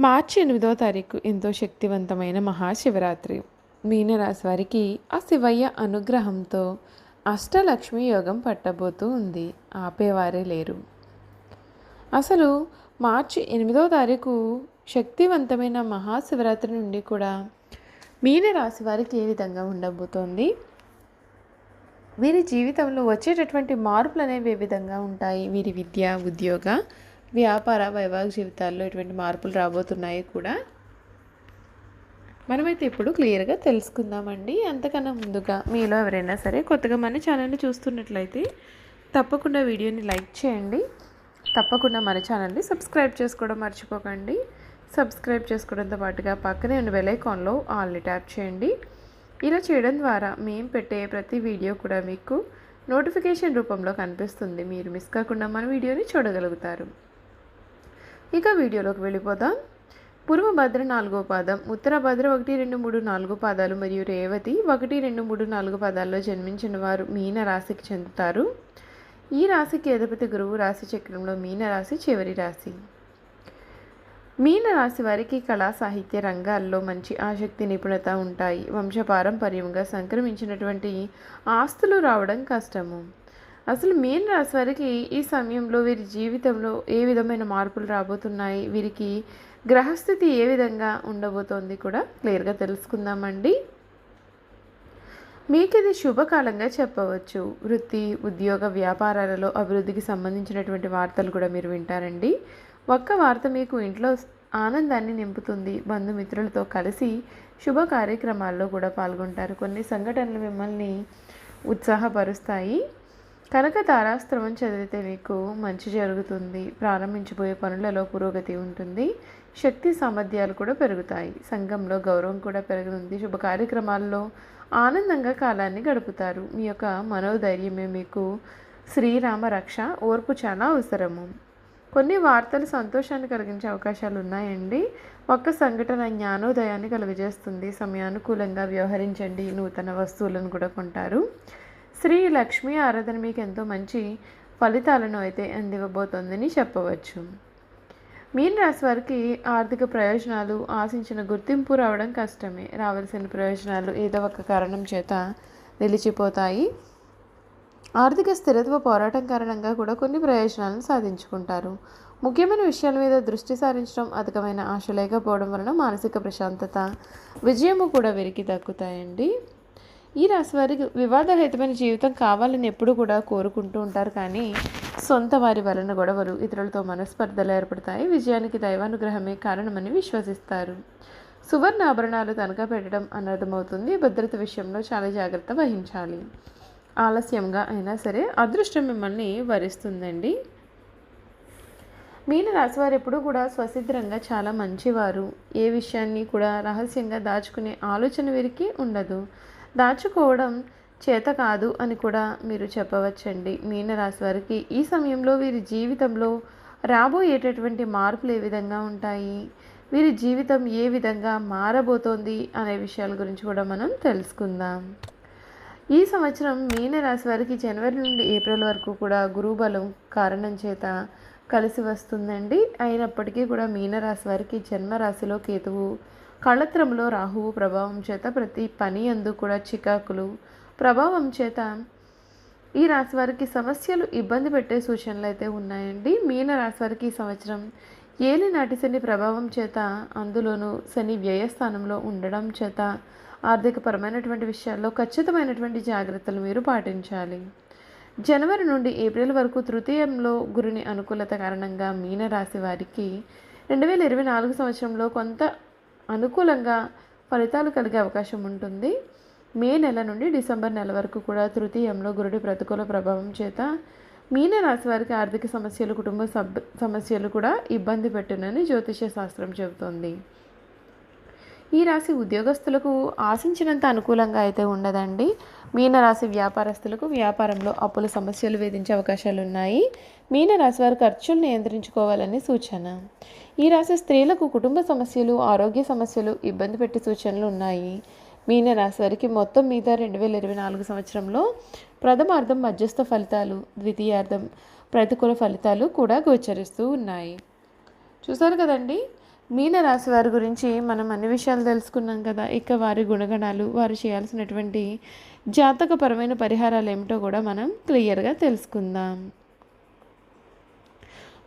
మార్చి ఎనిమిదో తారీఖు ఎంతో శక్తివంతమైన మహాశివరాత్రి. మీనరాశి వారికి ఆ శివయ్య అనుగ్రహంతో అష్టలక్ష్మి యోగం పట్టబోతూ ఉంది. ఆపేవారే లేరు. అసలు మార్చి ఎనిమిదో తారీఖు శక్తివంతమైన మహాశివరాత్రి నుండి కూడా మీనరాశి వారికి ఏ విధంగా ఉండబోతోంది? వీరి జీవితంలో వచ్చేటటువంటి మార్పులు అనేవి ఏ విధంగా ఉంటాయి? వీరి విద్య ఉద్యోగ వ్యాపార వైవాహిక జీవితాల్లో ఎటువంటి మార్పులు రాబోతున్నాయి కూడా. మనమైతే ఇప్పుడు క్లియర్గా తెలుసుకుందామండి. అంతకన్నా ముందుగా మీలో ఎవరైనా సరే కొత్తగా మన ఛానల్ని చూస్తున్నట్లయితే తప్పకుండా వీడియోని లైక్ చేయండి. తప్పకుండా మన ఛానల్ని సబ్స్క్రైబ్ చేసుకోవడం మర్చిపోకండి. సబ్స్క్రైబ్ చేసుకోవడంతో పాటుగా పక్కనే ఉన్న బెలైకాన్లో ఆల్ని ట్యాప్ చేయండి. ఇలా చేయడం ద్వారా మేము పెట్టే ప్రతి వీడియో కూడా మీకు నోటిఫికేషన్ రూపంలో కనిపిస్తుంది. మీరు మిస్ కాకుండా మన వీడియోని చూడగలుగుతారు. ఇక వీడియోలోకి వెళ్ళిపోదాం. పూర్వభద్ర నాలుగో పాదం ఉత్తర భద్ర ఒకటి రెండు మూడు నాలుగు పాదాలు మరియు రేవతి ఒకటి రెండు మూడు నాలుగు పాదాల్లో జన్మించిన వారు మీన రాశికి చెందుతారు. ఈ రాశికి అధిపతి గురువు రాశి చక్రంలో మీన రాశి చివరి రాశి. మీన రాశి వారికి కళా సాహిత్య రంగాల్లో మంచి ఆసక్తి నిపుణత ఉంటాయి. వంశపారంపర్యంగా సంక్రమించినటువంటి ఆస్తులు రావడం కష్టము. అసలు మీన రాశి వారికి ఈ సమయంలో వీరి జీవితంలో ఏ విధమైన మార్పులు రాబోతున్నాయి? వీరికి గ్రహస్థితి ఏ విధంగా ఉండబోతోంది కూడా క్లియర్గా తెలుసుకుందామండి. మీకు ఇది శుభకాలంగా చెప్పవచ్చు. వృత్తి ఉద్యోగ వ్యాపారాలలో అభివృద్ధికి సంబంధించినటువంటి వార్తలు కూడా మీరు వింటారండి. ఒక్క వార్త మీకు ఇంట్లో ఆనందాన్ని నింపుతుంది. బంధుమిత్రులతో కలిసి శుభ కార్యక్రమాల్లో కూడా పాల్గొంటారు. కొన్ని సంఘటనలు మిమ్మల్ని ఉత్సాహపరుస్తాయి. కనుక తారాస్త్రవం చదివితే మీకు మంచి జరుగుతుంది. ప్రారంభించబోయే పనులలో పురోగతి ఉంటుంది. శక్తి సామర్థ్యాలు కూడా పెరుగుతాయి. సంఘంలో గౌరవం కూడా పెరుగుతుంది శుభ కార్యక్రమాల్లో ఆనందంగా కాలాన్ని గడుపుతారు. మీ యొక్క మనోధైర్యమే మీకు శ్రీరామ రక్ష. ఓర్పు చాలా అవసరము. కొన్ని వార్తలు సంతోషాన్ని కలిగించే అవకాశాలు ఉన్నాయండి. ఒక్క సంఘటన జ్ఞానోదయాన్ని కలుగజేస్తుంది. సమయానుకూలంగా వ్యవహరించండి. నూతన వస్తువులను కూడా కొంటారు. శ్రీ లక్ష్మీ ఆరాధన మీకు ఎంతో మంచి ఫలితాలను అయితే అందివ్వబోతోందని చెప్పవచ్చు. మీన రాశి వారికి ఆర్థిక ప్రయోజనాలు ఆశించిన గుర్తింపు రావడం కష్టమే. రావాల్సిన ప్రయోజనాలు ఏదో ఒక కారణం చేత నిలిచిపోతాయి. ఆర్థిక స్థిరత్వ పోరాటం కారణంగా కూడా కొన్ని ప్రయోజనాలను సాధించుకుంటారు. ముఖ్యమైన విషయాల మీద దృష్టి సారించడం అధికమైన ఆశ లేకపోవడం వలన మానసిక ప్రశాంతత విజయము కూడా వీరికి దక్కుతాయండి. ఈ రాశి వారికి వివాదరహితమైన జీవితం కావాలని ఎప్పుడు కూడా కోరుకుంటూ ఉంటారు కానీ సొంత వారి వలన గొడవలు ఇతరులతో మనస్పర్ధలు ఏర్పడతాయి. విజయానికి దైవానుగ్రహమే కారణమని విశ్వసిస్తారు. సువర్ణ ఆభరణాలు తనఖా పెట్టడం అనర్థమవుతుంది. భద్రత విషయంలో చాలా జాగ్రత్త వహించాలి. ఆలస్యంగా అయినా సరే అదృష్టం మిమ్మల్ని వరిస్తుందండి. మీన రాశివారు ఎప్పుడూ కూడా స్వసిద్ధంగా చాలా మంచివారు. ఏ విషయాన్ని కూడా రహస్యంగా దాచుకునే ఆలోచన వీరికి ఉండదు. దాచుకోవడం చేత కాదు అని కూడా మీరు చెప్పవచ్చండి. మీనరాశి వారికి ఈ సమయంలో వీరి జీవితంలో రాబోయేటటువంటి మార్పులు ఏ విధంగా ఉంటాయి? వీరి జీవితం ఏ విధంగా మారబోతోంది? అనే విషయాల గురించి కూడా మనం తెలుసుకుందాం. ఈ సంవత్సరం మీనరాశి వారికి జనవరి నుండి ఏప్రిల్ వరకు కూడా గురుబలం కారణం చేత కలిసి వస్తుందండి. అయినప్పటికీ కూడా మీనరాశి వారికి జన్మరాశిలో కేతువు కళత్రంలో రాహువు ప్రభావం చేత ప్రతి పని అందు కూడా చికాకులు ప్రభావం చేత ఈ రాశి వారికి సమస్యలు ఇబ్బంది పెట్టే సూచనలు అయితే ఉన్నాయండి. మీన రాశి వారికి ఈ సంవత్సరం ఏలినాటి శని ప్రభావం చేత అందులోనూ శని వ్యయస్థానంలో ఉండడం చేత ఆర్థికపరమైనటువంటి విషయాల్లో ఖచ్చితమైనటువంటి జాగ్రత్తలు మీరు పాటించాలి. జనవరి నుండి ఏప్రిల్ వరకు తృతీయంలో గురుని అనుకూలత కారణంగా మీనరాశి వారికి రెండు వేల ఇరవై నాలుగు సంవత్సరంలో కొంత అనుకూలంగా ఫలితాలు కలిగే అవకాశం ఉంటుంది. మే నెల నుండి డిసెంబర్ నెల వరకు కూడా తృతీయంలో గురుడి ప్రతికూల ప్రభావం చేత మీన రాశి వారికి ఆర్థిక సమస్యలు కుటుంబ సబ్ సమస్యలు కూడా ఇబ్బంది పెట్టునని జ్యోతిష శాస్త్రం చెబుతోంది. ఈ రాశి ఉద్యోగస్తులకు ఆశించినంత అనుకూలంగా అయితే ఉండదండి. మీనరాశి వ్యాపారస్తులకు వ్యాపారంలో అప్పుల సమస్యలు వేధించే అవకాశాలు ఉన్నాయి. మీనరాశి వారు ఖర్చులు నియంత్రించుకోవాలని సూచన. ఈ రాశి స్త్రీలకు కుటుంబ సమస్యలు ఆరోగ్య సమస్యలు ఇబ్బంది పెట్టే సూచనలు ఉన్నాయి. మీనరాశి వారికి మొత్తం మీద రెండు వేల ఇరవై నాలుగు సంవత్సరంలో ప్రథమార్థం మధ్యస్థ ఫలితాలు ద్వితీయార్థం ప్రతికూల ఫలితాలు కూడా గోచరిస్తూ ఉన్నాయి. చూసారు కదండి? మీనరాశి వారి గురించి మనం అన్ని విషయాలు తెలుసుకున్నాం కదా. ఇక వారి గుణగణాలు వారు చేయాల్సినటువంటి జాతకపరమైన పరిహారాలు ఏమిటో కూడా మనం క్లియర్గా తెలుసుకుందాం.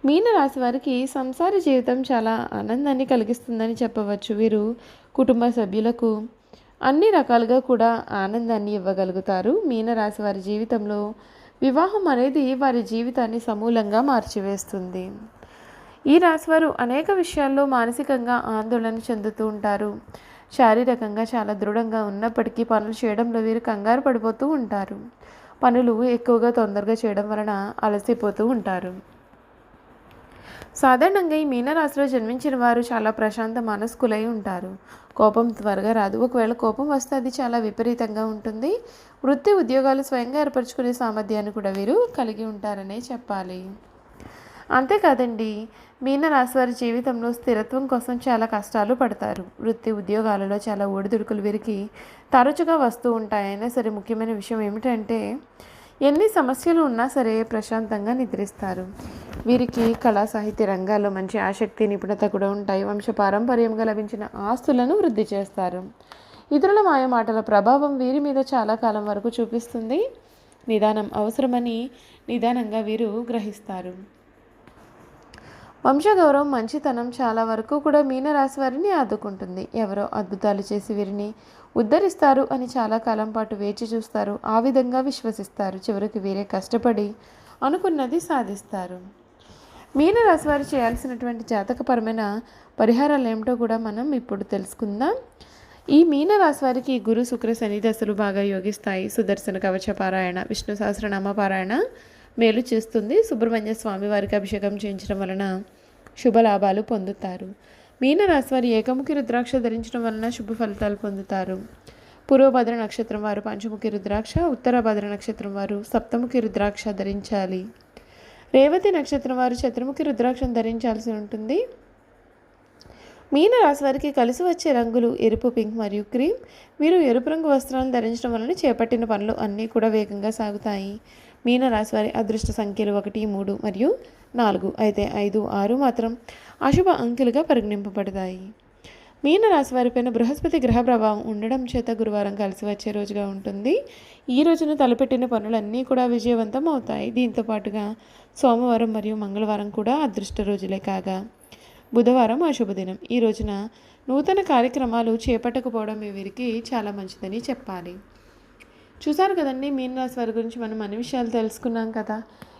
మీనరాశి వారికి సంసార జీవితం చాలా ఆనందాన్ని కలిగిస్తుందని చెప్పవచ్చు. వీరు కుటుంబ సభ్యులకు అన్ని రకాలుగా కూడా ఆనందాన్ని ఇవ్వగలుగుతారు. మీనరాశి వారి జీవితంలో వివాహం అనేది వారి జీవితాన్ని సమూలంగా మార్చివేస్తుంది. ఈ రాశివారు అనేక విషయాల్లో మానసికంగా ఆందోళన చెందుతూ ఉంటారు. శారీరకంగా చాలా దృఢంగా ఉన్నప్పటికీ పనులు చేయడంలో వీరు కంగారు పడిపోతూ ఉంటారు. పనులు ఎక్కువగా తొందరగా చేయడం వలన అలసిపోతూ ఉంటారు. సాధారణంగా ఈ మీనరాశిలో జన్మించిన వారు చాలా ప్రశాంత మనస్కులై ఉంటారు. కోపం త్వరగా రాదు. ఒకవేళ కోపం వస్తే అది చాలా విపరీతంగా ఉంటుంది. వృత్తి ఉద్యోగాలు స్వయంగా ఏర్పరచుకునే సామర్థ్యాన్ని కూడా వీరు కలిగి ఉంటారనే చెప్పాలి. అంతేకాదండి మీనరాశి వారి జీవితంలో స్థిరత్వం కోసం చాలా కష్టాలు పడతారు. వృత్తి ఉద్యోగాలలో చాలా ఒడిదుడుకులు వీరికి తరచుగా వస్తూ ఉంటాయైనా సరే ముఖ్యమైన విషయం ఏమిటంటే ఎన్ని సమస్యలు ఉన్నా సరే ప్రశాంతంగా నిద్రిస్తారు. వీరికి కళా సాహిత్య రంగాల్లో మంచి ఆసక్తి నిపుణత కూడా ఉంటాయి. వంశ పారంపర్యంగా లభించిన ఆస్తులను వృద్ధి చేస్తారు. ఇతరుల మాయమాటల ప్రభావం వీరి మీద చాలా కాలం వరకు చూపిస్తుంది. నిదానం అవసరమని నిదానంగా వీరు గ్రహిస్తారు. వంశగౌరవం మంచితనం చాలా వరకు కూడా మీనరాశి వారిని ఆదుకుంటుంది. ఎవరో అద్భుతాలు చేసి వీరిని ఉద్ధరిస్తారు అని చాలా కాలం పాటు వేచి చూస్తారు. ఆ విధంగా విశ్వసిస్తారు. చివరికి వీరే కష్టపడి అనుకున్నది సాధిస్తారు. మీనరాశి వారు చేయాల్సినటువంటి జాతకపరమైన పరిహారాలు ఏమిటో కూడా మనం ఇప్పుడు తెలుసుకుందాం. ఈ మీనరాశి వారికి గురు శుక్ర శని దశలు బాగా యోగిస్తాయి. సుదర్శన కవచ పారాయణ విష్ణు సహస్రనామ పారాయణ మేలు చేస్తుంది. సుబ్రహ్మణ్య స్వామి వారికి అభిషేకం చేయించడం వలన శుభ లాభాలు పొందుతారు మీనరాశివారి ఏకముఖి రుద్రాక్ష ధరించడం వలన శుభ ఫలితాలు పొందుతారు. పూర్వభద్ర నక్షత్రం వారు పంచముఖి రుద్రాక్ష ఉత్తరభద్ర నక్షత్రం వారు సప్తముఖి రుద్రాక్ష ధరించాలి. రేవతి నక్షత్రం వారు చతుర్ముఖి రుద్రాక్షను ధరించాల్సి ఉంటుంది. మీన రాశి వారికి కలిసి వచ్చే రంగులు ఎరుపు పింక్ మరియు క్రీమ్. మీరు ఎరుపు రంగు వస్త్రాలను ధరించడం వలన చేపట్టిన పనులు అన్నీ కూడా వేగంగా సాగుతాయి. మీన రాశి వారి అదృష్ట సంఖ్యలు ఒకటి మూడు మరియు నాలుగు అయితే ఐదు ఆరు మాత్రం అశుభ అంకెలుగా పరిగణింపబడతాయి. మీనరాశి వారిపైన బృహస్పతి గ్రహ ప్రభావం ఉండడం చేత గురువారం కలిసి వచ్చే రోజుగా ఉంటుంది. ఈ రోజున తలపెట్టిన పనులన్నీ కూడా విజయవంతం అవుతాయి. దీంతో పాటుగా సోమవారం మరియు మంగళవారం కూడా అదృష్ట రోజులే కాగా బుధవారం అశుభదినం ఈ రోజున నూతన కార్యక్రమాలు చేపట్టకపోవడం వీరికి చాలా మంచిదని చెప్పాలి. చూసారు కదండి మీనరాశి వారి గురించి మనం అన్ని విషయాలు తెలుసుకున్నాం కదా.